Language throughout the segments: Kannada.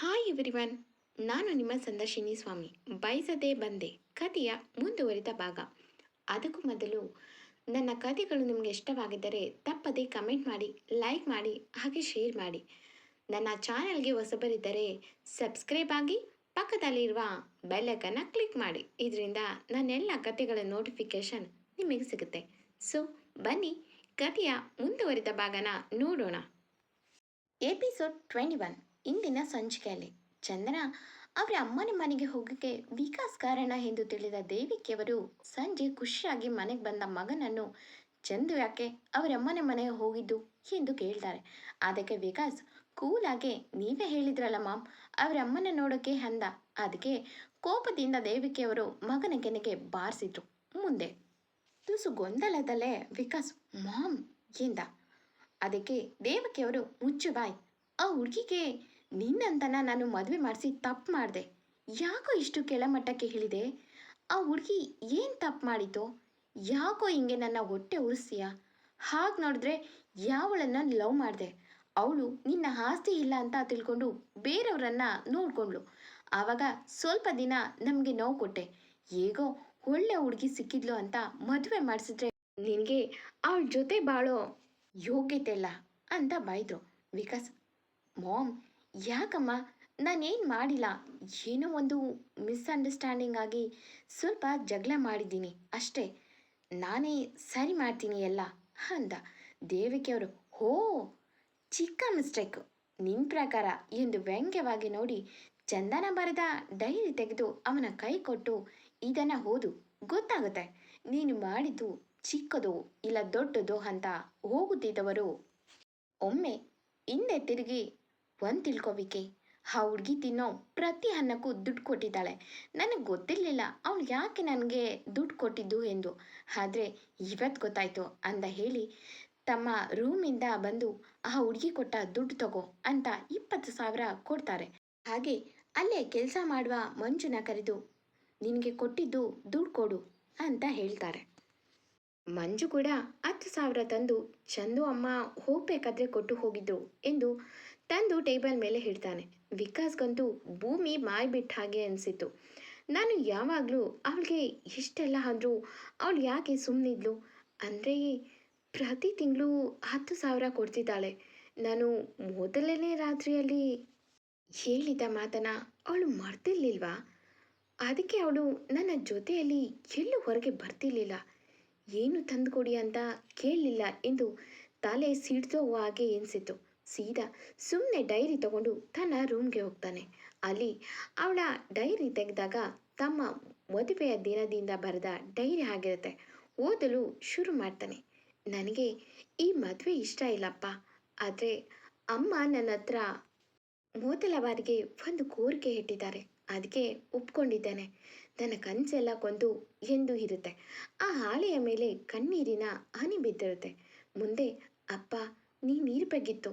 ಹಾಯ್ ಎವ್ರಿವನ್ ನಾನು ನಿಮ್ಮ ಸಂದರ್ಶಿನಿ ಸ್ವಾಮಿ. ಬಯಸದೆ ಬಂದೆ. ಕಥೆಯ ಮುಂದುವರಿದ ಭಾಗ. ಅದಕ್ಕೂ ಮೊದಲು ನನ್ನ ಕಥೆಗಳು ನಿಮಗೆ ಇಷ್ಟವಾಗಿದ್ದರೆ ತಪ್ಪದೆ ಕಮೆಂಟ್ ಮಾಡಿ ಲೈಕ್ ಮಾಡಿ, ಹಾಗೆ ಶೇರ್ ಮಾಡಿ. ನನ್ನ ಚಾನೆಲ್ಗೆ ಹೊಸಬರಿದ್ದರೆ ಸಬ್ಸ್ಕ್ರೈಬ್ ಆಗಿ ಪಕ್ಕದಲ್ಲಿರುವ ಬೆಲ್ಲೈಕನ್ನು ಕ್ಲಿಕ್ ಮಾಡಿ. ಇದರಿಂದ ನನ್ನೆಲ್ಲ ಕಥೆಗಳ ನೋಟಿಫಿಕೇಷನ್ ನಿಮಗೆ ಸಿಗುತ್ತೆ. ಸೊ ಬನ್ನಿ ಕಥೆಯ ಮುಂದುವರಿದ ಭಾಗನ ನೋಡೋಣ. ಎಪಿಸೋಡ್ ಟ್ವೆಂಟಿ ಒನ್ ಇಂದಿನ ಸಂಚಿಕೆಯಲ್ಲಿ. ಚಂದನ ಅವರ ಅಮ್ಮನ ಮನೆಗೆ ಹೋಗಕ್ಕೆ ವಿಕಾಸ್ ಕಾರಣ ಎಂದು ತಿಳಿದ ದೇವಿಕೆಯವರು ಸಂಜೆ ಖುಷಿಯಾಗಿ ಮನೆಗೆ ಬಂದ ಮಗನನ್ನು ಚಂದು ಯಾಕೆ ಅವರ ಅಮ್ಮನ ಮನೆಗೆ ಹೋಗಿದ್ದು ಎಂದು ಕೇಳ್ತಾರೆ. ಅದಕ್ಕೆ ವಿಕಾಸ್ ಕೂಲಾಗೆ ನೀವೇ ಹೇಳಿದ್ರಲ್ಲ ಮಾಮ್, ಅವರ ಅಮ್ಮನ ನೋಡೋಕೆ ಅಂದ. ಅದಕ್ಕೆ ಕೋಪದಿಂದ ದೇವಿಕೆಯವರು ಮಗನ ಕೆನೆಗೆ ಬಾರಿಸಿದ್ರು. ಮುಂದೆ ತುಸು ಗೊಂದಲದಲ್ಲೇ ವಿಕಾಸ್, ಮಾಮ್, ಎಂದ. ಅದಕ್ಕೆ ದೇವಕಿಯವರು ಮುಚ್ಚು ಬಾಯ್, ಆ ಹುಡುಗಿಗೆ ನಿನ್ನಂತನ ನಾನು ಮದುವೆ ಮಾಡಿಸಿ ತಪ್ಪು ಮಾಡಿದೆ. ಯಾಕೋ ಇಷ್ಟು ಕೆಳಮಟ್ಟಕ್ಕೆ ಹೇಳಿದೆ? ಆ ಹುಡುಗಿ ಏನು ತಪ್ಪು ಮಾಡಿತು ಯಾಕೋ ಹಿಂಗೆ ನನ್ನ ಹೊಟ್ಟೆ ಉರಿಸ್ತೀಯ? ಹಾಗೆ ನೋಡಿದ್ರೆ ಯಾವಳನ್ನು ಲವ್ ಮಾಡಿದೆ. ಅವಳು ನಿನ್ನ ಆಸ್ತಿ ಇಲ್ಲ ಅಂತ ತಿಳ್ಕೊಂಡು ಬೇರೆಯವರನ್ನ ನೋಡ್ಕೊಂಡ್ಳು. ಆವಾಗ ಸ್ವಲ್ಪ ದಿನ ನಮಗೆ ನೋವು ಕೊಟ್ಟೆ. ಹೇಗೋ ಒಳ್ಳೆ ಹುಡುಗಿ ಸಿಕ್ಕಿದ್ಲು ಅಂತ ಮದುವೆ ಮಾಡಿಸಿದ್ರೆ ನಿನಗೆ ಅವಳ ಜೊತೆ ಬಾಳೋ ಯೋಗ್ಯತೆ ಇಲ್ಲ ಅಂತ ಬೈದ್ರು ವಿಕಾಸ್, ಮಾಮ್ ಯಾಕಮ್ಮ? ನಾನೇನು ಮಾಡಿಲ್ಲ. ಏನೋ ಒಂದು ಮಿಸ್ಅಂಡರ್ಸ್ಟ್ಯಾಂಡಿಂಗ್ ಆಗಿ ಸ್ವಲ್ಪ ಜಗಳ ಮಾಡಿದ್ದೀನಿ ಅಷ್ಟೇ. ನಾನೇ ಸರಿ ಮಾಡ್ತೀನಿ ಎಲ್ಲ ಅಂದ. ದೇವಿಕೆಯವರು ಹೋ, ಚಿಕ್ಕ ಮಿಸ್ಟೇಕು. ನಿನ್ನ ಪ್ರಕಾರ? ಎಂದು ವ್ಯಂಗ್ಯವಾಗಿ ನೋಡಿ ಚಂದನ ಬರೆದ ಡೈರಿ ತೆಗೆದು ಅವನ ಕೈ ಕೊಟ್ಟು, ಇದನ್ನು ಓದು, ಗೊತ್ತಾಗುತ್ತೆ. ನೀನು ಮಾಡಿದ್ದು ಚಿಕ್ಕದೋ ಇಲ್ಲ ದೊಡ್ಡದೋ ಅಂತ ಹೋಗುತ್ತಿದ್ದವರು ಒಮ್ಮೆ ಹಿಂದೆ ತಿರುಗಿ ಒಂದು ತಿಳ್ಕೊಬೇಕೆ ಆ ಹುಡುಗಿ ತಿನ್ನೋ ಪ್ರತಿ ಅನ್ನಕ್ಕೂ ದುಡ್ಡು ಕೊಟ್ಟಿದ್ದಾಳೆ. ನನಗೆ ಗೊತ್ತಿರಲಿಲ್ಲ ಅವಳು ಯಾಕೆ ನನಗೆ ದುಡ್ಡು ಕೊಟ್ಟಿದ್ದು ಎಂದು. ಆದರೆ ಇವತ್ತು ಗೊತ್ತಾಯಿತು ಅಂತ ಹೇಳಿ ತಮ್ಮ ರೂಮಿಂದ ಬಂದು ಆ ಹುಡುಗಿ ಕೊಟ್ಟ ದುಡ್ಡು ತಗೋ ಅಂತ ಇಪ್ಪತ್ತು ಸಾವಿರ ಕೊಡ್ತಾರೆ. ಹಾಗೆ ಅಲ್ಲೇ ಕೆಲಸ ಮಾಡುವ ಮಂಜುನ ಕರೆದು, ನಿನಗೆ ಕೊಟ್ಟಿದ್ದು ದುಡ್ಡು ಕೊಡು ಅಂತ ಹೇಳ್ತಾರೆ. ಮಂಜು ಕೂಡ ಹತ್ತು ಸಾವಿರ ತಂದು, ಚಂದು ಅಮ್ಮ, ಹೋಗ್ಬೇಕಾದ್ರೆ ಕೊಟ್ಟು ಹೋಗಿದ್ರು ಎಂದು ತಂದು ಟೇಬಲ್ ಮೇಲೆ ಹಿಡ್ತಾನೆ ವಿಕಾಸ್ಗಂತೂ ಭೂಮಿ ಮಾಯ್ ಬಿಟ್ಟ ಹಾಗೆ ಅನಿಸಿತು ನಾನು ಯಾವಾಗಲೂ ಅವಳಿಗೆ ಇಷ್ಟೆಲ್ಲ ಆದರೂ ಅವಳು ಯಾಕೆ ಸುಮ್ಮನಿದ್ಲು ಅಂದರೆ ಪ್ರತಿ ತಿಂಗಳು ಹತ್ತು ಸಾವಿರ ಕೊಡ್ತಿದ್ದಾಳೆ. ನಾನು ಮೊದಲನೇ ರಾತ್ರಿಯಲ್ಲಿ ಹೇಳಿದ ಮಾತನ್ನ ಅವಳು ಮರ್ತಿರ್ಲಿಲ್ವಾ? ಅದಕ್ಕೆ ಅವಳು ನನ್ನ ಜೊತೆಯಲ್ಲಿ ಎಲ್ಲೂ ಹೊರಗೆ ಬರ್ತಿರ್ಲಿಲ್ಲ. ಏನು ತಂದುಕೊಡಿ ಅಂತ ಕೇಳಲಿಲ್ಲ ಎಂದು ತಲೆ ಸಿಡ್ದೋ ಹಾಗೆ ಎನಿಸಿತು ಸೀದಾ ಸುಮ್ಮನೆ ಡೈರಿ ತಗೊಂಡು ತನ್ನ ರೂಮ್ಗೆ ಹೋಗ್ತಾನೆ. ಅಲ್ಲಿ ಅವಳ ಡೈರಿ ತೆಗೆದಾಗ ತಮ್ಮ ಮದುವೆಯ ದಿನದಿಂದ ಬರೆದ ಡೈರಿ ಆಗಿರುತ್ತೆ. ಓದಲು ಶುರು ಮಾಡ್ತಾನೆ. ನನಗೆ ಈ ಮದುವೆ ಇಷ್ಟ ಇಲ್ಲಪ್ಪ. ಆದರೆ ಅಮ್ಮ ನನ್ನ ಹತ್ರ ಮೊದಲ ಬಾರಿಗೆ ಒಂದು ಕೋರಿಕೆ ಇಟ್ಟಿದ್ದಾರೆ. ಅದಕ್ಕೆ ಒಪ್ಕೊಂಡಿದ್ದೇನೆ. ನನ್ನ ಕನಸೆಲ್ಲ ಕೊಂದು ಎಂದು ಇರುತ್ತೆ. ಆ ಹಾಳೆಯ ಮೇಲೆ ಕಣ್ಣೀರಿನ ಹನಿ ಬಿದ್ದಿರುತ್ತೆ. ಮುಂದೆ, ಅಪ್ಪ ನೀನಿರಬೇಕಿತ್ತು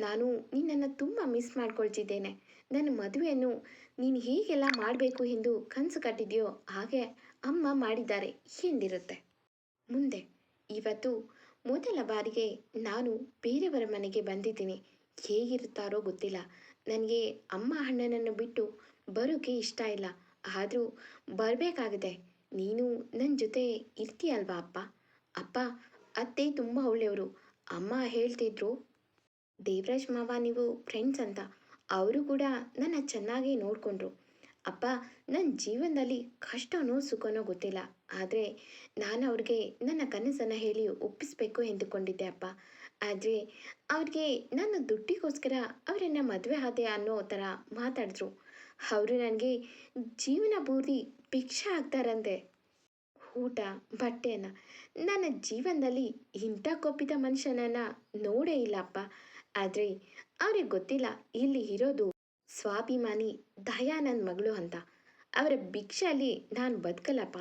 ನಾನು ನಿನ್ನನ್ನು ತುಂಬ ಮಿಸ್ ಮಾಡ್ಕೊಳ್ತಿದ್ದೇನೆ. ನನ್ನ ಮದುವೆಯನ್ನು ನೀನು ಹೇಗೆಲ್ಲ ಮಾಡಬೇಕು ಎಂದು ಕನಸು ಕಟ್ಟಿದೆಯೋ ಹಾಗೆ ಅಮ್ಮ ಮಾಡಿದ್ದಾರೆ ಎಂದಿರುತ್ತೆ. ಮುಂದೆ, ಇವತ್ತು ಮೊದಲ ಬಾರಿಗೆ ನಾನು ಬೇರೆಯವರ ಮನೆಗೆ ಬಂದಿದ್ದೀನಿ. ಹೇಗಿರುತ್ತಾರೋ ಗೊತ್ತಿಲ್ಲ. ನನಗೆ ಅಮ್ಮ ಅಣ್ಣನನ್ನು ಬಿಟ್ಟು ಬರೋಕ್ಕೆ ಇಷ್ಟ ಇಲ್ಲ. ಆದರೂ ಬರಬೇಕಾಗಿದೆ. ನೀನು ನನ್ನ ಜೊತೆ ಇರ್ತೀಯಲ್ವಾ ಅಪ್ಪ? ಅಪ್ಪ, ಅತ್ತೆ ತುಂಬ ಒಳ್ಳೆಯವರು. ಅಮ್ಮ ಹೇಳ್ತಿದ್ರು ದೇವರಾಜ್ ಮಾವ, ನೀವು ಫ್ರೆಂಡ್ಸ್ ಅಂತ ಅವರು ಕೂಡ ನನ್ನ ಚೆನ್ನಾಗಿ ನೋಡಿಕೊಂಡ್ರು. ಅಪ್ಪ ನನ್ನ ಜೀವನದಲ್ಲಿ ಕಷ್ಟನೋ ಸುಖನೋ ಗೊತ್ತಿಲ್ಲ. ಆದರೆ ನಾನು ಅವ್ರಿಗೆ ನನ್ನ ಕನಸನ್ನು ಹೇಳಿ ಒಪ್ಪಿಸಬೇಕು ಎಂದುಕೊಂಡಿದ್ದೆ ಅಪ್ಪ. ಆದರೆ ಅವ್ರಿಗೆ ನನ್ನ ದುಡ್ಡಿಗೋಸ್ಕರ ಅವರನ್ನು ಮದುವೆ ಆದೆ ಅನ್ನೋ ಥರ ಮಾತಾಡಿದ್ರು. ಅವರು ನನಗೆ ಜೀವನ ಪೂರ್ತಿ ಭಿಕ್ಷೆ ಆಗ್ತಾರಂತೆ. ಊಟ, ಬಟ್ಟೆಯನ್ನು. ನನ್ನ ಜೀವನದಲ್ಲಿ ಇಂಥ ಕೊಪ್ಪಿದ ಮನುಷ್ಯನನ್ನು ನೋಡೇ ಇಲ್ಲಪ್ಪ ಆದರೆ ಅವ್ರಿಗೆ ಗೊತ್ತಿಲ್ಲ ಇಲ್ಲಿ ಇರೋದು ಸ್ವಾಭಿಮಾನಿ, ದಯಾನಂದ್ ಮಗಳು ಅಂತ. ಅವರ ಭಿಕ್ಷೆಯಲ್ಲಿ ನಾನು ಬದುಕಲ್ಲಪ್ಪ.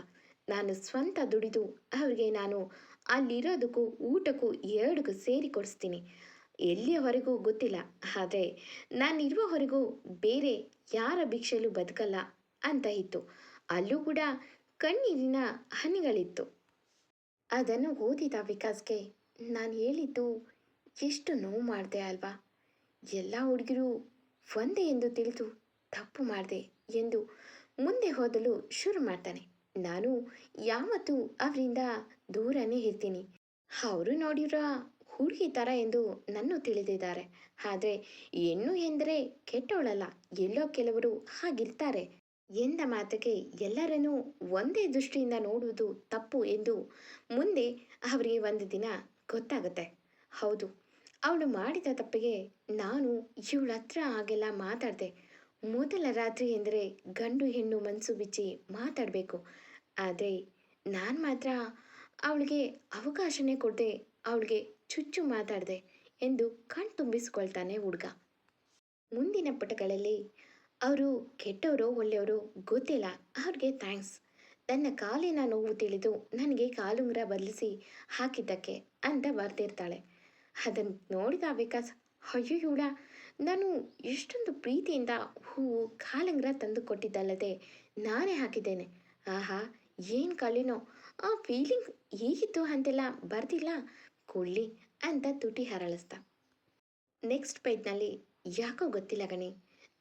ನಾನು ಸ್ವಂತ ದುಡಿದು ಅವ್ರಿಗೆ ನಾನು ಅಲ್ಲಿರೋದಕ್ಕೂ ಊಟಕ್ಕೂ ಎರಡಕ್ಕೂ ಸೇರಿ ಕೊಡಿಸ್ತೀನಿ. ಎಲ್ಲಿಯವರೆಗೂ ಗೊತ್ತಿಲ್ಲ. ಆದರೆ ನಾನಿರುವವರೆಗೂ ಬೇರೆ ಯಾರ ಭಿಕ್ಷೆಯಲ್ಲೂ ಬದುಕಲ್ಲ ಅಂತ ಇತ್ತು. ಅಲ್ಲೂ ಕೂಡ ಕಣ್ಣೀರಿನ ಹನಿಗಳಿತ್ತು. ಅದನ್ನು ಓದಿದ ವಿಕಾಸ್ಗೆ ನಾನು ಹೇಳಿದ್ದು ಎಷ್ಟು ನೋವು ಮಾಡಿದೆ ಅಲ್ವಾ? ಎಲ್ಲ ಹುಡುಗಿರು ಒಂದೇ ಎಂದು ತಿಳಿದು ತಪ್ಪು ಮಾಡಿದೆ ಎಂದು ಮುಂದೆ ಹೋದಲು ಶುರು ಮಾಡ್ತಾನೆ. ನಾನು ಯಾವತ್ತೂ ಅವರಿಂದ ದೂರನೇ ಇರ್ತೀನಿ. ಅವರು ನೋಡಿರೋ ಹುಡುಗಿ ಥರ ಎಂದು ನನ್ನ ತಿಳಿದಿದ್ದಾರೆ. ಆದರೆ ಹೆಣ್ಣು ಎಂದರೆ ಕೆಟ್ಟವಳಲ್ಲ ಎಲ್ಲೋ ಕೆಲವರು ಹಾಗಿರ್ತಾರೆ ಎಂದ ಮಾತಿಗೆ ಎಲ್ಲರನ್ನೂ ಒಂದೇ ದೃಷ್ಟಿಯಿಂದ ನೋಡುವುದು ತಪ್ಪು ಎಂದು ಮುಂದೆ ಅವರಿಗೆ ಒಂದು ದಿನ ಗೊತ್ತಾಗುತ್ತೆ. ಹೌದು ಅವಳು ಮಾಡಿದ ತಪ್ಪಿಗೆ ನಾನು ಇವಳ ಹತ್ರ ಹಾಗೆಲ್ಲ ಮಾತಾಡಿದೆ. ಮೊದಲ ರಾತ್ರಿ ಎಂದರೆ ಗಂಡು ಹೆಣ್ಣು ಮನಸ್ಸು ಬಿಚ್ಚಿ ಮಾತಾಡಬೇಕು. ಆದರೆ ನಾನು ಮಾತ್ರ ಅವಳಿಗೆ ಅವಕಾಶನೇ ಕೊಡದೆ, ಅವಳಿಗೆ ಚುಚ್ಚು ಮಾತಾಡಿದೆ ಎಂದು ಕಣ್ ತುಂಬಿಸಿಕೊಳ್ತಾನೆ ಹುಡುಗ. ಮುಂದಿನ ಪುಟಗಳಲ್ಲಿ ಅವರು ಕೆಟ್ಟವರು ಒಳ್ಳೆಯವರು ಗೊತ್ತಿಲ್ಲ, ಅವ್ರಿಗೆ ಥ್ಯಾಂಕ್ಸ್. ನನ್ನ ಕಾಲಿನ ನೋವು ತಿಳಿದು ನನಗೆ ಕಾಲುಂಗ್ರ ಬದಲಿಸಿ ಹಾಕಿದ್ದಕ್ಕೆ ಅಂತ ಬರ್ತಿರ್ತಾಳೆ ಅದನ್ನು ನೋಡಿದ ವಿಕಾಸ್ ಅಯ್ಯೋ ಇವಳ ನಾನು ಎಷ್ಟೊಂದು ಪ್ರೀತಿಯಿಂದ ಹೂವು ಕಾಲಂಗ್ರ ತಂದು ಕೊಟ್ಟಿದ್ದಲ್ಲದೆ ನಾನೇ ಹಾಕಿದ್ದೇನೆ. ಆಹಾ, ಏನು ಕಲಿನೋ ಆ ಫೀಲಿಂಗ್ ಹೇಗಿತ್ತು ಅಂತೆಲ್ಲ ಬರ್ದಿಲ್ಲ? ಕೊಳ್ಳಿ ಅಂತ ತುಟಿ ಹರಳಿಸ್ದ. ನೆಕ್ಸ್ಟ್ ಪೇಜ್ನಲ್ಲಿ ಯಾಕೋ ಗೊತ್ತಿಲ್ಲ ಗಣಿ.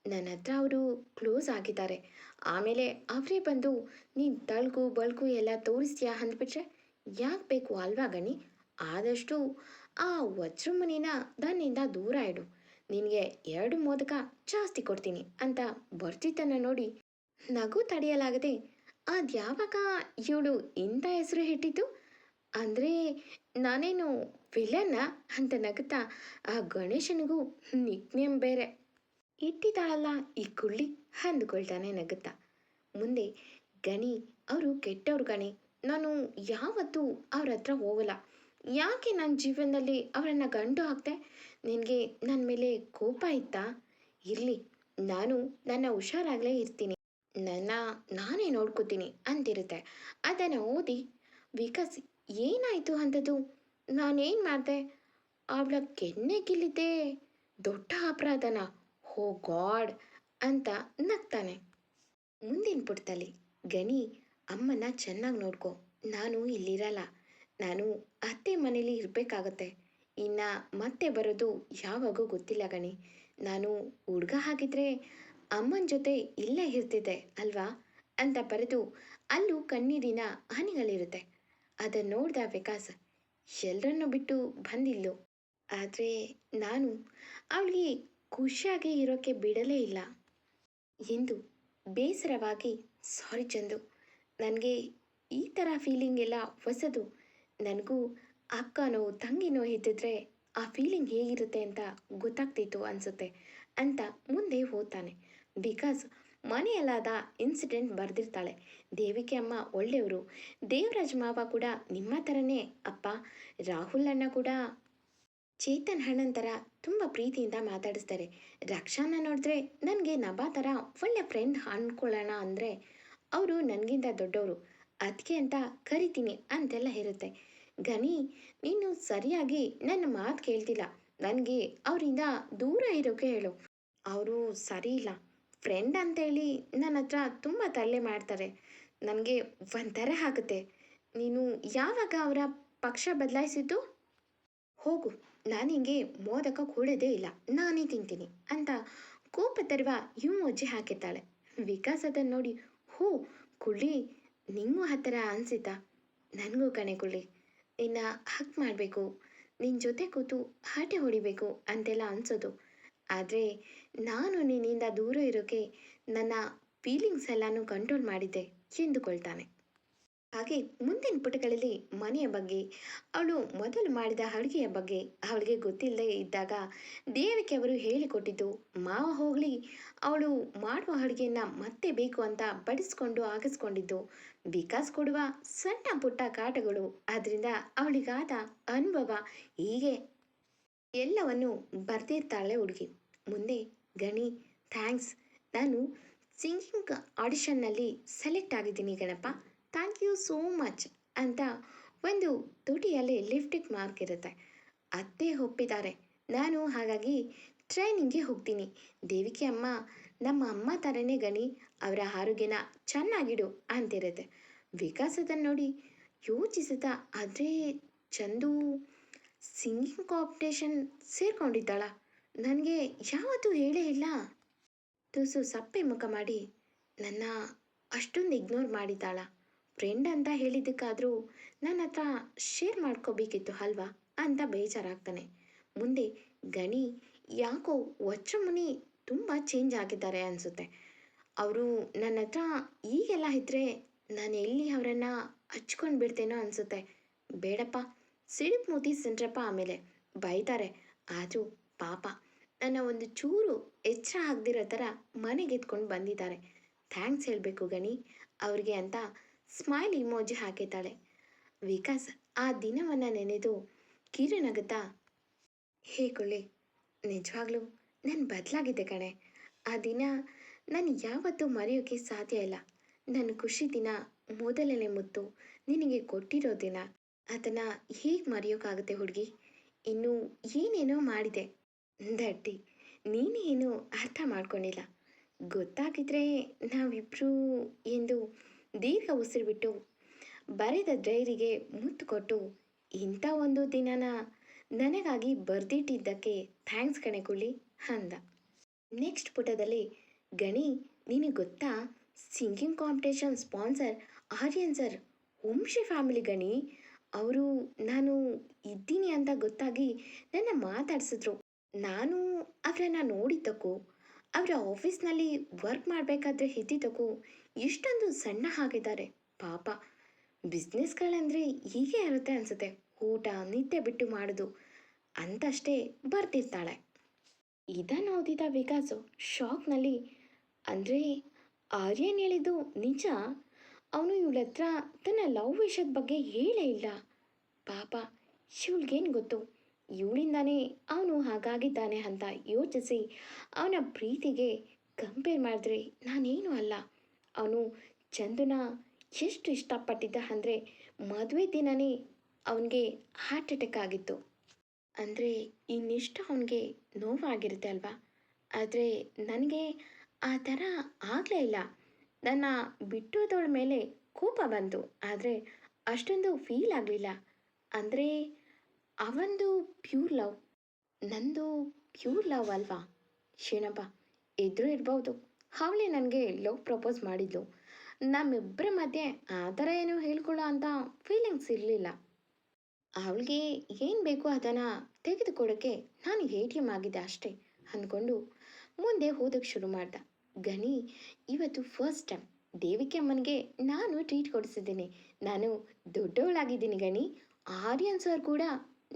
ನನ್ನ ಹತ್ರ ಅವರು ಕ್ಲೋಸ್ ಆಗಿದ್ದಾರೆ. ಆಮೇಲೆ ಅವರೇ ಬಂದು, ನೀನು ತಳ್ಗು, ಬಳ್ಗು ಎಲ್ಲ ತೋರಿಸ್ತೀಯಾ? ಅಂದ್ಬಿಟ್ರೆ, ಯಾಕೆ ಬೇಕು ಅಲ್ವಾ ಗಣಿ? ಆದಷ್ಟು ಆ ವಜ್ರಮುನಿನ ದನ್ನಿಂದ ದೂರ ಇಡು. ನಿನಗೆ ಎರಡು ಮೋದಕ ಜಾಸ್ತಿ ಕೊಡ್ತೀನಿ ಅಂತ ಬರ್ತಿದ್ದನ್ನು ನೋಡಿ ನಗು ತಡೆಯಲಾಗದೆ ಅದ್ಯಾವಾಗ ಇವಳು ಇಂಥ ಹೆಸರು ಇಟ್ಟಿದ್ದು? ಅಂದರೆ ನಾನೇನು ವಿಲನ್ನ ಅಂತ ನಗುತ್ತಾ ಆ ಗಣೇಶನಿಗೂ ನಿಕ್ನೇಮ್ ಬೇರೆ. ಇಟ್ಟಿದ್ದಾಳಲ್ಲ ಈ ಕುಳ್ಳಿ? ಅಂದ್ಕೊಳ್ತಾನೆ ನಗುತ್ತಾ. ಮುಂದೆ, ಗಣಿ, ಅವರು ಕೆಟ್ಟವ್ರು ಗಣಿ. ನಾನು ಯಾವತ್ತೂ ಅವ್ರ ಹತ್ರ ಹೋಗಲ್ಲ. ಯಾಕೆ ನನ್ನ ಜೀವನದಲ್ಲಿ ಅವರನ್ನು ಗಂಟು ಹಾಕ್ತೆ ನಿನಗೆ ನನ್ನ ಮೇಲೆ ಕೋಪ ಇತ್ತಾ? ಇರಲಿ, ನಾನು ನನ್ನ ಹುಷಾರಾಗಲೇ ಇರ್ತೀನಿ. ನನ್ನ, ನಾನೇ ನೋಡ್ಕೋತೀನಿ ಅಂತಿರುತ್ತೆ. ಅದನ್ನು ಓದಿ ವಿಕಾಸ್ ಏನಾಯಿತು ಅಂಥದ್ದು ನಾನೇನು ಮಾಡಿದೆ? ಅವಳ ಕೆನ್ನೆ ಗಿಲ್ಲಿದ್ದೆ ದೊಡ್ಡ ಅಪರಾಧನ. ಹೋ ಗಾಡ್ ಅಂತ ನಗ್ತಾನೆ. ಮುಂದಿನ ಪುಟದಲ್ಲಿ ಗಣಿ ಅಮ್ಮನ ಚೆನ್ನಾಗಿ ನೋಡ್ಕೊ. ನಾನು ಇಲ್ಲಿರಲ್ಲ. ನಾನು ಅತ್ತೆ ಮನೇಲಿ ಇರಬೇಕಾಗತ್ತೆ. ಇನ್ನು ಮತ್ತೆ ಬರೋದು ಯಾವಾಗೂ ಗೊತ್ತಿಲ್ಲ ಗಣಿ. ನಾನು ಹುಡುಗ ಹಾಗಿದ್ರೆ ಅಮ್ಮನ ಜೊತೆ ಇಲ್ಲೇ ಇರ್ತಿದ್ದೆ, ಅಲ್ವಾ? ಅಂತ ಬರೆದು ಅಲ್ಲೂ ಕಣ್ಣೀರಿನ ಹನಿಗಳಿರುತ್ತೆ ಅದನ್ನು ನೋಡಿದ ವಿಕಾಸ್ ಎಲ್ಲರನ್ನು ಬಿಟ್ಟು ಬಂದಿಲ್ಲು ಆದರೆ ನಾನು ಅವಳಿಗೆ ಖುಷಿಯಾಗಿ ಇರೋಕ್ಕೆ ಬಿಡಲೇ ಇಲ್ಲ. ಎಂದು ಬೇಸರವಾಗಿ, ಸಾರಿ ಚಂದು, ನನಗೆ ಈ ಥರ ಫೀಲಿಂಗ್ ಎಲ್ಲ ಹೊಸದು. ನನಗೂ ಅಕ್ಕನೋ ತಂಗಿನೋ ಇದ್ದಿದ್ರೆ ಆ ಫೀಲಿಂಗ್ ಹೇಗಿರುತ್ತೆ ಅಂತ ಗೊತ್ತಾಗ್ತಿತ್ತು ಅನಿಸುತ್ತೆ ಅಂತ ಮುಂದೆ ಹೋಗ್ತಾನೆ. ಬಿಕಾಸ್ ಮನೆಯಲ್ಲಾದ ಇನ್ಸಿಡೆಂಟ್ ಬರೆದಿರ್ತಾಳೆ. ದೇವಿಕೆ ಅಮ್ಮ ಒಳ್ಳೆಯವರು. ದೇವರಾಜ್ ಮಾವ ಕೂಡ ನಿಮ್ಮ ಥರನೇ ಅಪ್ಪ. ರಾಹುಲ್ ಅಣ್ಣ ಕೂಡ ಚೇತನ್ ಅಣ್ಣನ ಥರ ತುಂಬ ಪ್ರೀತಿಯಿಂದ ಮಾತಾಡಿಸ್ತಾರೆ. ರಕ್ಷಾನ ನೋಡಿದ್ರೆ ನನಗೆ ನಭಾ ಥರ ಒಳ್ಳೆ ಫ್ರೆಂಡ್ ಅಂದ್ಕೊಳ್ಳೋಣ ಅಂದರೆ ಅವರು ನನಗಿಂತ ದೊಡ್ಡವರು. ಅದಕ್ಕೆ ಅಂತ ಕರಿತೀನಿ ಅಂತೆಲ್ಲ ಇರುತ್ತೆ. ಗನಿ ನೀನು ಸರಿಯಾಗಿ ನನ್ನ ಮಾತು ಕೇಳ್ತಿಲ್ಲ. ನನಗೆ ಅವರಿಂದ ದೂರ ಇರೋಕೆ ಹೇಳು. ಅವರು ಸರಿ ಇಲ್ಲ. ಫ್ರೆಂಡ್ ಅಂತೇಳಿ ನನ್ನ ಹತ್ರ ತುಂಬ ತಲ್ಲೆ ಮಾಡ್ತಾರೆ. ನನಗೆ ಒಂಥರ ಆಗುತ್ತೆ. ನೀನು ಯಾವಾಗ ಅವರ ಪಕ್ಷ ಬದಲಾಯಿಸಿದ್ದು? ಹೋಗು, ನಾನು ಹಿಂಗೆ ಮೋದಕ ಕೂಡದೇ ಇಲ್ಲ. ನಾನೇ ತಿಂತೀನಿ ಅಂತ ಕೋಪ ತರುವ ಇಮೋಜಿ ಹಾಕಿದ್ದಾಳೆ ವಿಕಾಸ್ ನೋಡಿ, ಹೋ, ಕುಳ್ಳಿ ನಿಂಗೂ ಆ ಥರ ಅನಿಸಿತಾ ನನಗೂ ಕಣೆ ಕುಳ್ಳಿ. ನಿನ್ನ ಹಕ್ ಮಾಡಬೇಕು. ನಿನ್ನ ಜೊತೆ ಕೂತು ಹಾಟೆ ಹೊಡಿಬೇಕು ಅಂತೆಲ್ಲ ಅನಿಸೋದು. ಆದರೆ ನಾನು ನಿನ್ನಿಂದ ದೂರ ಇರೋಕ್ಕೆ ನನ್ನ ಫೀಲಿಂಗ್ಸ್ ಎಲ್ಲನೂ ಕಂಟ್ರೋಲ್ ಮಾಡಿದ್ದೆ ಎಂದುಕೊಳ್ತಾನೆ. ಹಾಗೆ ಮುಂದಿನ ಪುಟಗಳಲ್ಲಿ ಮನೆಯ ಬಗ್ಗೆ, ಅವಳು ಮೊದಲು ಮಾಡಿದ ಅಡುಗೆಯ ಬಗ್ಗೆ ಅವಳಿಗೆ ಗೊತ್ತಿಲ್ಲದೆ ಇದ್ದಾಗ ದೇವಿಕೆ ಅವರು ಹೇಳಿಕೊಟ್ಟಿದ್ದು, ಮಾವ ಹೋಗಲಿ, ಅವಳು ಮಾಡುವ ಅಡುಗೆಯನ್ನು ಮತ್ತೆ ಬೇಕು ಅಂತ ಬಡಿಸ್ಕೊಂಡು ಆಗಿಸ್ಕೊಂಡಿದ್ದು ವಿಕಾಸ್ ಕೊಡುವ ಸಣ್ಣ ಪುಟ್ಟ ಕಾಟಗಳು ಅದರಿಂದ ಅವಳಿಗಾದ ಅನುಭವ ಹೀಗೆ ಎಲ್ಲವನ್ನು ಬರ್ದಿರ್ತಾಳೆ ಹುಡುಗಿ. ಮುಂದೆ, ಗಣಿ, ಥ್ಯಾಂಕ್ಸ್. ನಾನು ಸಿಂಗಿಂಗ್ ಆಡಿಷನ್ನಲ್ಲಿ ಸೆಲೆಕ್ಟ್ ಆಗಿದ್ದೀನಿ Ganapa thank you so much ಅಂತ ಒಂದು ತುಟಿಯಲ್ಲಿ ಲಿಫ್ಟಿಕ್ ಮಾರ್ಕ್ ಇರುತ್ತೆ. ಅತ್ತೆ ಒಪ್ಪಿದ್ದಾರೆ. ನಾನು ಹಾಗಾಗಿ ಟ್ರೈನಿಂಗ್ಗೆ ಹೋಗ್ತೀನಿ. ದೇವಿಕೆ ಅಮ್ಮ, ನಮ್ಮ ಅಮ್ಮ ಥರನೇ ಗಣಿ, ಅವರ ಆರೋಗ್ಯನ ಚೆನ್ನಾಗಿಡು ಅಂತಿರುತ್ತೆ. ವಿಕಾಸ್ ನೋಡಿ ಯೋಚಿಸುತ್ತಾ ಆದರೆ ಚಂದು ಸಿಂಗಿಂಗ್ ಕಾಂಪಿಟೇಷನ್ ಸೇರ್ಕೊಂಡಿದ್ದಾಳ. ನನಗೆ ಯಾವತ್ತೂ ಹೇಳೇ ಇಲ್ಲ. ತುಸು ಸಪ್ಪೆ ಮುಖ ಮಾಡಿ ನನ್ನ ಅಷ್ಟೊಂದು ಇಗ್ನೋರ್ ಮಾಡಿದ್ದಾಳ. ಫ್ರೆಂಡ್ ಅಂತ ಹೇಳಿದ್ದಕ್ಕಾದರೂ ನನ್ನ ಹತ್ರ ಶೇರ್ ಮಾಡ್ಕೋಬೇಕಿತ್ತು ಅಲ್ವಾ ಅಂತ ಬೇಜಾರಾಗ್ತಾನೆ. ಮುಂದೆ ಗಣಿ ಯಾಕೋ ಮುನಿ ತುಂಬ ಚೇಂಜ್ ಆಗಿದ್ದಾರೆ ಅನಿಸುತ್ತೆ. ಅವರು ನನ್ನ ಹತ್ರ ಈಗೆಲ್ಲ ಇದ್ದರೆ ನಾನು ಎಲ್ಲಿ ಅವರನ್ನು ಹಚ್ಕೊಂಡು ಬಿಡ್ತೇನೋ ಅನಿಸುತ್ತೆ. ಬೇಡಪ್ಪ, ಸಿಡಿಪ್ ಮೂತಿ ಸಿಂಡ್ರಪ್ಪ ಆಮೇಲೆ ಬೈತಾರೆ. ಆದರೂ ಪಾಪ, ನನ್ನ ಒಂದು ಚೂರು ಎಚ್ಚರ ಆಗದಿರೋ ಥರ ಮನೆಗೆ ಎತ್ಕೊಂಡು ಬಂದಿದ್ದಾರೆ. ಥ್ಯಾಂಕ್ಸ್ ಹೇಳಬೇಕು ಗಣಿ ಅವ್ರಿಗೆ ಅಂತ ಸ್ಮೈಲ್ ಇಮೋಜಿ ಹಾಕಿದ್ದಾಳೆ. ವಿಕಾಸ್, ಆ ದಿನವನ್ನು ನೆನೆದು ಕಿರುನಗುತ್ತಾ ಹೇ ಕೊಳ್ಳಿ ನಿಜವಾಗ್ಲೂ ನಾನು ಬದಲಾಗಿದೆ ಕಣೆ. ಆ ದಿನ ನಾನು ಯಾವತ್ತೂ ಮರೆಯೋಕ್ಕೆ ಸಾಧ್ಯ ಇಲ್ಲ. ನನ್ನ ಖುಷಿ ದಿನ ಮೊದಲನೇ ಮುತ್ತು ನಿನಗೆ ಕೊಟ್ಟಿರೋ ದಿನ. ಅದನ್ನು ಹೇಗೆ ಮರೆಯೋಕ್ಕಾಗುತ್ತೆ ಹುಡುಗಿ? ಇನ್ನು ಏನೇನೋ ಮಾಡಿದೆ. ದಟ್ಟಿ ನೀನೇನು ಅರ್ಥ ಮಾಡ್ಕೊಂಡಿಲ್ಲ. ಗೊತ್ತಾಗಿದ್ರೆ ನಾವಿಬ್ಬರು ಎಂದು ದೀರ್ಘ ಉಸಿರು ಬಿಟ್ಟು ಬರೆದ ಡೈರಿಗೆ ಮುತ್ತು ಕೊಟ್ಟು, ಇಂಥ ಒಂದು ದಿನನ ನನಗಾಗಿ ಬರೆದಿಟ್ಟಿದ್ದಕ್ಕೆ ಥ್ಯಾಂಕ್ಸ್ ಕಣೆ ಅಂದ. ನೆಕ್ಸ್ಟ್ ಪುಟದಲ್ಲಿ, ಗಣಿ, ನಿನಗೆ ಗೊತ್ತಾ? Singing competition sponsor Aryan sir Vamshi family Gani. ಅವರು ನಾನು ಇದ್ದೀನಿ ಅಂತ ಗೊತ್ತಾಗಿ ನನ್ನ ಮಾತಾಡಿಸಿದ್ರು. ನಾನು ಅವರನ್ನು ನೋಡಿದ್ದಕ್ಕೂ, ಅವರ ಆಫೀಸ್ನಲ್ಲಿ ವರ್ಕ್ ಮಾಡಬೇಕಾದ್ರೆ ಇದ್ದಿದ್ದಕ್ಕೂ ಇಷ್ಟೊಂದು ಸಣ್ಣ ಹಾಗಿದ್ದಾರೆ. ಪಾಪ, ಬಿಸ್ನೆಸ್ಗಳಂದರೆ ಹೀಗೆ ಇರುತ್ತೆ ಅನಿಸುತ್ತೆ. ಊಟ, ನಿದ್ದೆ ಬಿಟ್ಟು ಮಾಡೋದು, ಅಂತಷ್ಟೇ ಬರ್ತಿರ್ತಾಳೆ. ಇದನ್ನು ಓದಿದ ವಿಕಾಸು? ಶಾಕ್ನಲ್ಲಿ. ಅಂದರೆ ಆರ್ಯನ್ ಹೇಳಿದ್ದು ನಿಜ? ಅವನು ಇವಳ ಹತ್ರ ತನ್ನ ಲವ್ ವಿಷಯದ ಬಗ್ಗೆ ಹೇಳೇ ಇಲ್ಲ. ಪಾಪ ಇವಳಿಗೇನು ಗೊತ್ತು? ಇವಳಿಂದಾನೇ ಅವನು ಹಾಗಾಗಿದ್ದಾನೆ ಅಂತ ಯೋಚಿಸಿ ಅವನ ಪ್ರೀತಿಗೆ ಕಂಪೇರ್ ಮಾಡಿದ್ರೆ ನಾನೇನು ಅಲ್ಲ. ಅವನು ಚಂದುನ ಎಷ್ಟು ಇಷ್ಟಪಟ್ಟಿದ್ದ ಅಂದರೆ ಮದುವೆ ದಿನನೇ ಅವನಿಗೆ ಹಾರ್ಟ್ ಅಟ್ಯಾಕ್ ಆಗಿತ್ತು. ಅಂದರೆ ಇನ್ನಿಷ್ಟು ಅವನಿಗೆ ನೋವಾಗಿರುತ್ತೆ ಅಲ್ವಾ? ಆದರೆ ನನಗೆ ಆ ಥರ ಆಗಲೇ ಇಲ್ಲ. ನನ್ನ ಬಿಟ್ಟೋದವಳ ಮೇಲೆ ಕೋಪ ಬಂತು. ಆದರೆ ಅಷ್ಟೊಂದು ಫೀಲ್ ಆಗಲಿಲ್ಲ. ಅಂದರೆ ಅವಂದು ಪ್ಯೂರ್ ಲವ್ ನಂದು ಪ್ಯೂರ್ ಲವ್ ಅಲ್ವಾ? ಶೇನಪ್ಪ ಎದುರು ಇರ್ಬೋದು. ಅವಳೇ ನನಗೆ ಲವ್ ಪ್ರಪೋಸ್ ಮಾಡಿದ್ಲು. ನಮ್ಮಿಬ್ಬರ ಮಧ್ಯೆ ಆ ಥರ ಏನೂ ಹೇಳ್ಕೊಳ್ಳೋ ಅಂತ ಫೀಲಿಂಗ್ಸ್ ಇರಲಿಲ್ಲ. ಅವಳಿಗೆ ಏನು ಬೇಕೋ ಅದನ್ನು ತೆಗೆದುಕೊಡೋಕ್ಕೆ ನಾನು ಎ ಟಿ ಎಂ ಆಗಿದ್ದೆ ಅಷ್ಟೇ ಅಂದ್ಕೊಂಡು ಮುಂದೆ ಓದೋಕ್ಕೆ ಶುರು ಮಾಡ್ದ. ಗಣಿ, ಇವತ್ತು ಫಸ್ಟ್ ಟೈಮ್ ದೇವಿಕೆ ಅಮ್ಮನಿಗೆ ನಾನು ಟ್ರೀಟ್ ಕೊಡಿಸಿದ್ದೀನಿ. ನಾನು ದೊಡ್ಡವಳಾಗಿದ್ದೀನಿ ಗಣಿ. ಆರ್ಯನ್ ಸರ್ ಕೂಡ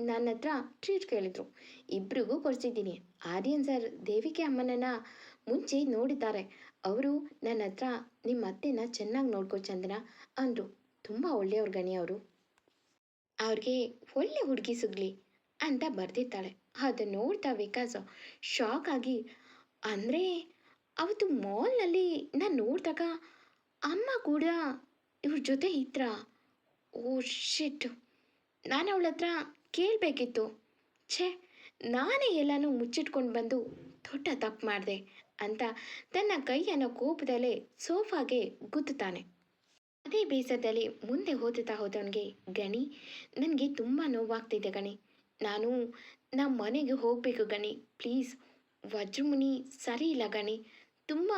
ನನ್ನ ಹತ್ರ ಟ್ರೀಟ್ ಕೇಳಿದ್ರು. ಇಬ್ರಿಗೂ ಕೊಡಿಸಿದ್ದೀನಿ. ಆರ್ಯನ್ ಸರ್ ದೇವಿಕೆ ಅಮ್ಮನನ್ನ ಮುಂಚೆ ನೋಡಿದ್ದಾರೆ. ಅವರು ನನ್ನ ಹತ್ರ ನಿಮ್ಮ ಅತ್ತೆನ ಚೆನ್ನಾಗಿ ನೋಡ್ಕೋ ಚಂದನ ಅಂದರು. ತುಂಬ ಒಳ್ಳೆಯವ್ರು ಗಣಿ ಅವರು. ಅವ್ರಿಗೆ ಒಳ್ಳೆ ಹುಡುಗಿ ಸಿಗ್ಲಿ ಅಂತ ಬರ್ದಿದ್ದಾಳೆ ಅದನ್ನು ನೋಡ್ತಾ ವಿಕಾಸ ಶಾಕ್ ಆಗಿ, ಅಂದರೆ ಅವತ್ತು ಮಾಲ್ನಲ್ಲಿ ನಾನು ನೋಡಿದಾಗ ಅಮ್ಮ ಕೂಡ ಇವ್ರ ಜೊತೆ ಇದ್ರ? ಓ ಶಿಟ್ ನಾನು ಅವಳ ಹತ್ರ ಕೇಳಬೇಕಿತ್ತು. ಛೇ, ನಾನೇ ಎಲ್ಲನೂ ಮುಚ್ಚಿಟ್ಕೊಂಡು ಬಂದು ದೊಡ್ಡ ತಪ್ಪು ಮಾಡಿದೆ. ಅಂತ ತನ್ನ ಕೈಯನ್ನು ಕೋಪದಲ್ಲೇ ಸೋಫಾಗೆ ಗುದ್ದುತ್ತಾನೆ. ಅದೇ ಬೇಸರದಲ್ಲಿ ಮುಂದೆ ಓದುತ್ತಾ ಹೋದವನಿಗೆ, ಗಣಿ, ನನಗೆ ತುಂಬ ನೋವಾಗ್ತಿದೆ ಗಣಿ. ನಾನು ನಮ್ಮ ಮನೆಗೆ ಹೋಗಬೇಕು ಗಣಿ. ಪ್ಲೀಸ್, ವಜ್ರಮುನಿ ಸರಿ ಇಲ್ಲ ಗಣಿ. ತುಂಬ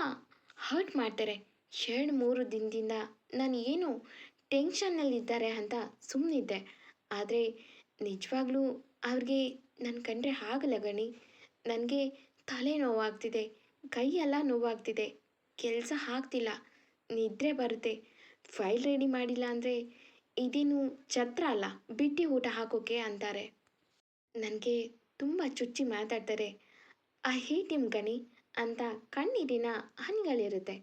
ಹರ್ಟ್ ಮಾಡ್ತಾರೆ. ಎರಡು ಮೂರು ದಿನದಿಂದ ನಾನು ಏನು ಟೆನ್ಷನ್ನಲ್ಲಿದ್ದಾರೆ ಅಂತ ಸುಮ್ಮನಿದ್ದೆ ಆದರೆ ನಿಜವಾಗ್ಲೂ ಅವ್ರಿಗೆ ನನ್ನ ಕಂಡ್ರೆ ಆಗಲ್ಲ ಗಣಿ. ನನಗೆ ತಲೆ ನೋವಾಗ್ತಿದೆ ಕೈಯೆಲ್ಲ ನೋವಾಗ್ತಿದೆ. ಕೆಲಸ ಆಗ್ತಿಲ್ಲ. ನಿದ್ರೆ ಬರುತ್ತೆ. ಫೈಲ್ ರೆಡಿ ಮಾಡಿಲ್ಲ ಅಂದರೆ ಇದೇನು ಛತ್ರ ಅಲ್ಲ, ಬಿಟ್ಟಿ ಊಟ ಹಾಕೋಕೆ ಅಂತಾರೆ. ನನಗೆ ತುಂಬ ಚುಚ್ಚಿ ಮಾತಾಡ್ತಾರೆ. ಐ ಹೇಟ್ ಗಣಿ? ಅಂತ ಕಣ್ಣೀರಿನ ಹನಿಗಳಿರುತ್ತೆ.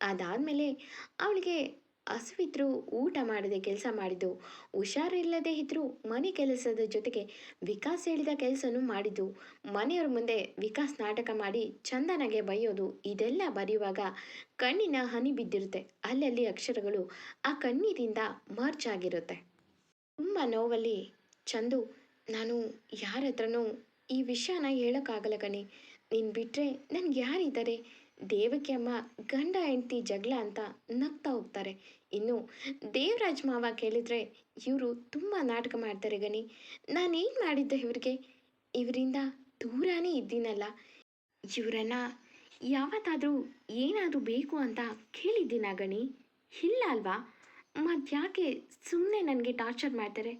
ಅದಾದಮೇಲೆ ಅವಳಿಗೆ ಹಸಿವಿದ್ರು ಊಟ ಮಾಡದೆ ಕೆಲಸ ಮಾಡಿದ್ದು. ಹುಷಾರಿಲ್ಲದೆ ಇದ್ದರೂ ಮನೆ ಕೆಲಸದ ಜೊತೆಗೆ ವಿಕಾಸ್ ಹೇಳಿದ ಕೆಲಸನೂ ಮಾಡಿದ್ದು. ಮನೆಯವ್ರ ಮುಂದೆ ವಿಕಾಸ್ ನಾಟಕ ಮಾಡಿ ಚಂದನಗೆ ಬೈಯೋದು ಇದೆಲ್ಲ ಬರೆಯುವಾಗ ಕಣ್ಣಿನ ಹನಿ ಬಿದ್ದಿರುತ್ತೆ. ಅಲ್ಲಲ್ಲಿ ಅಕ್ಷರಗಳು ಆ ಕಣ್ಣೀರಿಂದ ಮರ್ಚ್ ಆಗಿರುತ್ತೆ. ತುಂಬ ನೋವಲ್ಲಿ ಚಂದು, ನಾನು ಯಾರ ಹತ್ರನೂ ಈ ವಿಷಯನ ಹೇಳೋಕ್ಕಾಗಲ್ಲ ಕಣಿ. ನೀನು ಬಿಟ್ಟರೆ ನನಗೆ ಯಾರಿದ್ದಾರೆ? ದೇವಕಿ ಅಮ್ಮ ಗಂಡ ಹೆಂಡತಿ ಜಗಳ ಅಂತ ನಗ್ತಾ ಹೋಗ್ತಾರೆ. ಇನ್ನು ದೇವರಾಜ್ ಮಾವ ಕೇಳಿದರೆ ಇವರು ತುಂಬ ನಾಟಕ ಮಾಡ್ತಾರೆ ಗಣಿ. ನಾನೇನು ಮಾಡಿದ್ದೆ ಇವರಿಗೆ? ಇವರಿಂದ ದೂರನೇ ಇದ್ದೀನಲ್ಲ. ಇವರನ್ನ ಯಾವತ್ತಾದರೂ ಏನಾದರೂ ಬೇಕು ಅಂತ ಕೇಳಿದ್ದೀನ ಗಣಿ? ಇಲ್ಲ ಅಲ್ವಾ? ಮತ್ತು ಯಾಕೆ ಸುಮ್ಮನೆ ನನಗೆ ಟಾರ್ಚರ್ ಮಾಡ್ತಾರೆ?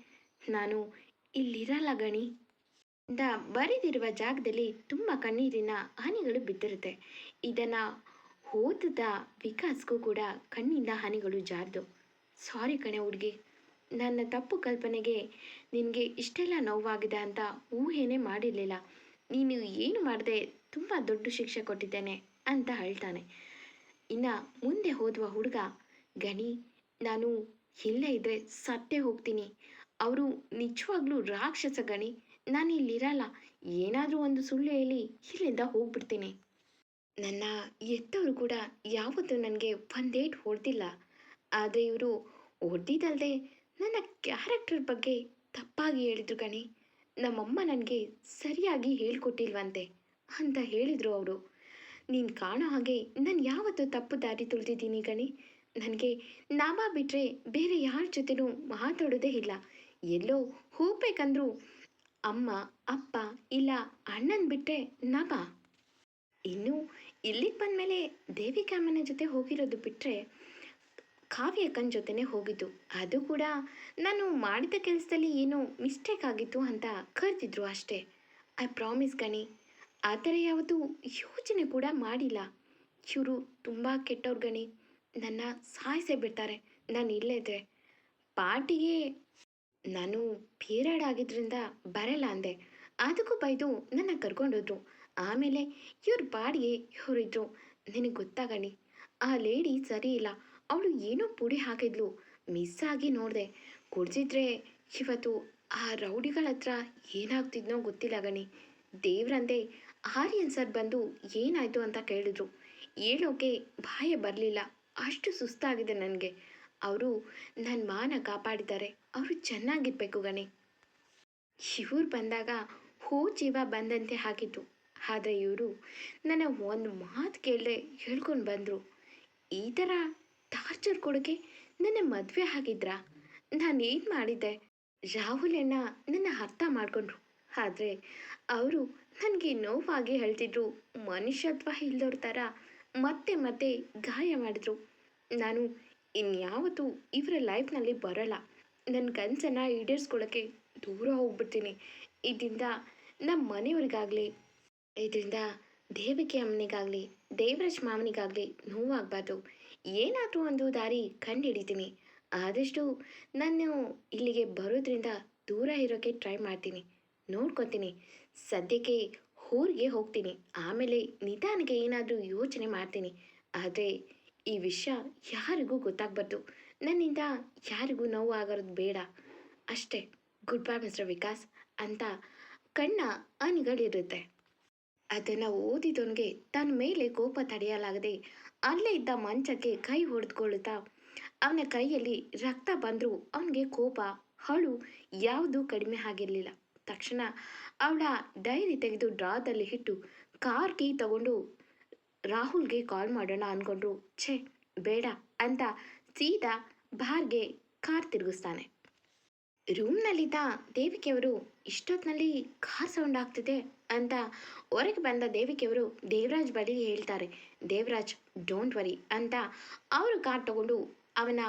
ನಾನು ಇಲ್ಲಿರಲ್ಲ ಗಣಿ. ದ ಬರೆದಿರುವ ಜಾಗದಲ್ಲಿ ತುಂಬ ಕಣ್ಣೀರಿನ ಹನಿಗಳು ಬಿದ್ದಿರುತ್ತೆ. ಇದನ್ನು ಓದದ ವಿಕಾಸ್ಗೂ ಕೂಡ ಕಣ್ಣಿಂದ ಹನಿಗಳು ಜಾರ್ದು. ಸಾರಿ ಕಣೆ ಹುಡುಗಿ. ನನ್ನ ತಪ್ಪು ಕಲ್ಪನೆಗೆ ನಿನಗೆ ಇಷ್ಟೆಲ್ಲ ನೋವಾಗಿದೆ ಅಂತ ಊಹೆನೇ ಮಾಡಿರಲಿಲ್ಲ. ನೀನು ಏನು ಮಾಡದೆ ತುಂಬ ದೊಡ್ಡ ಶಿಕ್ಷೆ ಕೊಟ್ಟಿದ್ದೇನೆ ಅಂತ ಹೇಳ್ತಾನೆ. ಇನ್ನು ಮುಂದೆ ಹೋದುವ ಹುಡುಗ, ಗಣಿ, ನಾನು ಇಲ್ಲೇ ಇದ್ದರೆ ಸತ್ತೇ ಹೋಗ್ತೀನಿ. ಅವರು ನಿಜವಾಗ್ಲೂ ರಾಕ್ಷಸ ಗಣಿ. ನಾನು ಇಲ್ಲಿರಲ್ಲ ಏನಾದರೂ ಒಂದು ಸುಳ್ಳು ಹೇಳಿ ಇಲ್ಲಿಂದ ಹೋಗ್ಬಿಡ್ತೀನಿ. ನನ್ನ ಎತ್ತವರು ಕೂಡ ಯಾವತ್ತೂ ನನಗೆ ಒಂದೇಟ್ ಹೊಡೆದಿಲ್ಲ. ಆದರೆ ಇವರು ಹೊಡೆದಿದ್ದಲ್ಲದೆ ನನ್ನ ಕ್ಯಾರೆಕ್ಟರ್ ಬಗ್ಗೆ ತಪ್ಪಾಗಿ ಹೇಳಿದ್ರು ಗಣಿ ನಮ್ಮಮ್ಮ ನನಗೆ ಸರಿಯಾಗಿ ಹೇಳ್ಕೊಟ್ಟಿಲ್ವಂತೆ ಅಂತ ಹೇಳಿದರು ಅವರು. ನೀನು ಕಾಣೋ ಹಾಗೆ ನಾನು ಯಾವತ್ತೂ ತಪ್ಪು ದಾರಿ ತುಳಿದಿದ್ದೀನಿ ಗಣಿ ನನಗೆ ನಾಮ ಬಿಟ್ಟರೆ ಬೇರೆ ಯಾರ ಜೊತೆನೂ ಮಾತಾಡೋದೇ ಇಲ್ಲ. ಎಲ್ಲೋ ಹೋಗ್ಬೇಕಂದ್ರೂ ಅಮ್ಮ, ಅಪ್ಪ ಇಲ್ಲ ಅಣ್ಣನ ಬಿಟ್ಟರೆ ನಗ ಇನ್ನು ಇಲ್ಲಿಗೆ ಬಂದಮೇಲೆ ದೇವಿಕಾಮನ ಜೊತೆ ಹೋಗಿರೋದು ಬಿಟ್ಟರೆ ಕಾವ್ಯಕ್ಕನ ಜೊತೆನೇ ಹೋಗಿದ್ದು. ಅದು ಕೂಡ ನಾನು ಮಾಡಿದ ಕೆಲಸದಲ್ಲಿ ಏನೋ ಮಿಸ್ಟೇಕ್ ಆಗಿತ್ತು ಅಂತ ಕರೆದಿದ್ರು ಅಷ್ಟೇ. ಐ ಪ್ರಾಮಿಸ್ ಗಣಿ, ಆ ಥರ ಯಾವುದು ಯೋಚನೆ ಕೂಡ ಮಾಡಿಲ್ಲ. ಇವರು ತುಂಬ ಕೆಟ್ಟವ್ರು ಗಣಿ. ನನ್ನ ಸಾಯಿಸೇ ಬಿಡ್ತಾರೆ. ನಾನು ಇಲ್ಲೇ ಇದ್ದರೆ ಪಾರ್ಟಿಗೆ ನಾನು ಪೀರಿಯಡ್ ಆಗಿದ್ರಿಂದ ಬರಲ್ಲ ಅಂದೆ. ಅದಕ್ಕೂ ಬೈದು ನನ್ನ ಕರ್ಕೊಂಡೋದ್ರು. ಆಮೇಲೆ ಇವ್ರ ಬಾಡಿಗೆ ಇವರಿದ್ರು. ನಿನಗೆ ಗೊತ್ತಾಗಣಿ. ಆ ಲೇಡಿ ಸರಿ ಇಲ್ಲ. ಅವಳು ಏನೋ ಪುಡಿ ಹಾಕಿದ್ಲು. ಮಿಸ್ ಆಗಿ ನೋಡಿದೆ. ಕುಡ್ದಿದ್ರೆ ಇವತ್ತು ಆ ರೌಡಿಗಳ ಹತ್ರ ಏನಾಗ್ತಿದ್ನೋ ಗೊತ್ತಿಲ್ಲ ಗಣಿ. ದೇವ್ರಂದೆ, ಆರ್ಯನ್ ಸರ್ ಬಂದು ಏನಾಯಿತು ಅಂತ ಕೇಳಿದ್ರು. ಹೇಳೋಕೆ ಬಾಯ ಬರಲಿಲ್ಲ. ಅಷ್ಟು ಸುಸ್ತಾಗಿದೆ ನನಗೆ. ಅವರು ನನ್ನ ಮಾನ ಕಾಪಾಡಿದ್ದಾರೆ. ಅವರು ಚೆನ್ನಾಗಿರ್ಬೇಕು ಗಣಿ. ಇವ್ರು ಬಂದಾಗ ಹೂ ಜೀವ ಬಂದಂತೆ ಹಾಕಿತು ಆದರೆ ಇವರು ನನ್ನ ಒಂದು ಮಾತು ಕೇಳದೆ ಹೇಳ್ಕೊಂಡು ಬಂದರು. ಈ ಥರ ಟಾರ್ಚರ್ ಕೊಡೋಕ್ಕೆ ನನ್ನ ಮದುವೆ ಆಗಿದ್ರಾ? ನಾನು ಏನು ಮಾಡಿದ್ದೆ? ಅಣ್ಣ ನನ್ನ ಅರ್ಥ ಮಾಡಿಕೊಂಡ್ರು. ಆದರೆ ಅವರು ನನಗೆ ನೋವಾಗಿ ಹೇಳ್ತಿದ್ರು. ಮನುಷ್ಯತ್ವ ಇಲ್ದವ್ರ ಥರ ಮತ್ತೆ ಮತ್ತೆ ಗಾಯ ಮಾಡಿದ್ರು. ನಾನು ಇನ್ಯಾವತ್ತೂ ಇವರ ಲೈಫ್ನಲ್ಲಿ ಬರಲ್ಲ. ನನ್ನ ಕನಸನ್ನು ಈಡೇರಿಸ್ಕೊಳ್ಳೋಕ್ಕೆ ದೂರ ಹೋಗ್ಬಿಡ್ತೀನಿ. ಇದರಿಂದ ನಮ್ಮ ಮನೆಯವ್ರಿಗಾಗಲಿ, ಇದರಿಂದ ದೇವಿಕೆ ಅಮ್ಮನಿಗಾಗಲಿ, ದೇವರಾಜ್ ಮಾವನಿಗಾಗಲಿ ನೋವಾಗಬಾರ್ದು. ಏನಾದರೂ ಒಂದು ದಾರಿ ಕಂಡುಹಿಡಿತೀನಿ. ಆದಷ್ಟು ನಾನು ಇಲ್ಲಿಗೆ ಬರೋದ್ರಿಂದ ದೂರ ಇರೋಕ್ಕೆ ಟ್ರೈ ಮಾಡ್ತೀನಿ. ನೋಡ್ಕೊತೀನಿ. ಸದ್ಯಕ್ಕೆ ಊರಿಗೆ ಹೋಗ್ತೀನಿ. ಆಮೇಲೆ ನಿಧಾನಕ್ಕೆ ಏನಾದರೂ ಯೋಚನೆ ಮಾಡ್ತೀನಿ. ಆದರೆ ಈ ವಿಷಯ ಯಾರಿಗೂ ಗೊತ್ತಾಗಬಾರ್ದು. ನನ್ನಿಂದ ಯಾರಿಗೂ ನೋವು ಆಗೋದು ಬೇಡ. ಅಷ್ಟೇ ಗುಡ್ ಬೈ ಮಿಸ್ಟರ್ ವಿಕಾಸ್ ಅಂತ ಕಣ್ಣ ಅನಿಗಳಿರುತ್ತೆ. ಅದನ್ನು ಓದಿದವನಿಗೆ ತನ್ನ ಮೇಲೆ ಕೋಪ ತಡೆಯಲಾಗದೆ ಅಲ್ಲೇ ಇದ್ದ ಮಂಚಕ್ಕೆ ಕೈ ಹೊಡೆದುಕೊಳ್ಳುತ್ತಾ ಅವನ ಕೈಯಲ್ಲಿ ರಕ್ತ ಬಂದರೂ ಅವನಿಗೆ ಕೋಪ, ಹಳು ಯಾವುದೂ ಕಡಿಮೆ ಆಗಿರಲಿಲ್ಲ. ತಕ್ಷಣ ಅವಳ ಡೈರಿ ತೆಗೆದು ಡ್ರಾದಲ್ಲಿ ಇಟ್ಟು ಕಾರ್ ಕೀ ತಗೊಂಡು ರಾಹುಲ್ಗೆ ಕಾಲ್ ಮಾಡೋಣ ಅಂದ್ಕೊಂಡ್ರು ಛೇ, ಬೇಡ ಅಂತ ಸೀದಾ ಬಾರ್ಗೆ ಕಾರ್ ತಿರುಗಿಸ್ತಾನೆ. ರೂಮ್ನಲ್ಲಿದ್ದ ದೇವಿಕೆಯವರು ಇಷ್ಟೊತ್ತಿನಲ್ಲಿ ಕಾರ್ ಸೌಂಡ್ ಆಗ್ತಿದೆ ಅಂತ ಹೊರಗೆ ಬಂದ ದೇವಿಕೆಯವರು ದೇವರಾಜ್ ಬಳಿ ಹೇಳ್ತಾರೆ. ದೇವರಾಜ್, ಡೋಂಟ್ ವರಿ ಅಂತ ಅವರು ಕಾರ್ ತಗೊಂಡು ಅವನ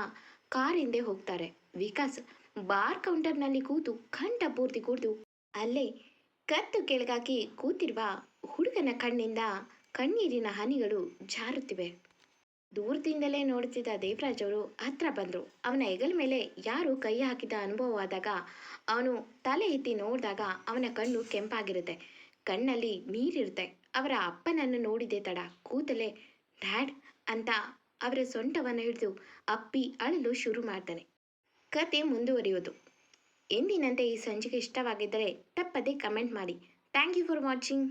ಕಾರ್ ಹಿಂದೆ ಹೋಗ್ತಾರೆ. ವಿಕಾಸ್ ಬಾರ್ ಕೌಂಟರ್ನಲ್ಲಿ ಕೂತು ಕಂಠ ಪೂರ್ತಿ ಕುಡಿದು ಅಲ್ಲೇ ಕತ್ತು ಕೆಳಗಾಕಿ ಕೂತಿರುವ ಹುಡುಗನ ಕಣ್ಣಿಂದ ಕಣ್ಣೀರಿನ ಹನಿಗಳು ಜಾರುತ್ತಿವೆ. ದೂರದಿಂದಲೇ ನೋಡುತ್ತಿದ್ದ ದೇವರಾಜ್ ಅವರು ಹತ್ರ ಬಂದರು. ಅವನ ಹೆಗಲ ಮೇಲೆ ಯಾರು ಕೈ ಹಾಕಿದ ಅನುಭವವಾದಾಗ ಅವನು ತಲೆ ಎತ್ತಿ ನೋಡಿದಾಗ ಅವನ ಕಣ್ಣು ಕೆಂಪಾಗಿರುತ್ತೆ. ಕಣ್ಣಲ್ಲಿ ನೀರಿರುತ್ತೆ. ಅವರ ಅಪ್ಪನನ್ನು ನೋಡಿದೆ ತಡ. ಕೂತಲೇ ಡ್ಯಾಡ್ ಅಂತ ಅವರ ಸೊಂಟವನ್ನು ಹಿಡಿದು ಅಪ್ಪಿ ಅಳಲು ಶುರು ಮಾಡ್ತಾನೆ. ಕತೆ ಮುಂದುವರಿಯೋದು. ಎಂದಿನಂತೆ ಈ ಸಂಚಿಕೆ ಇಷ್ಟವಾಗಿದ್ದರೆ ತಪ್ಪದೇ ಕಮೆಂಟ್ ಮಾಡಿ. Thank you for watching.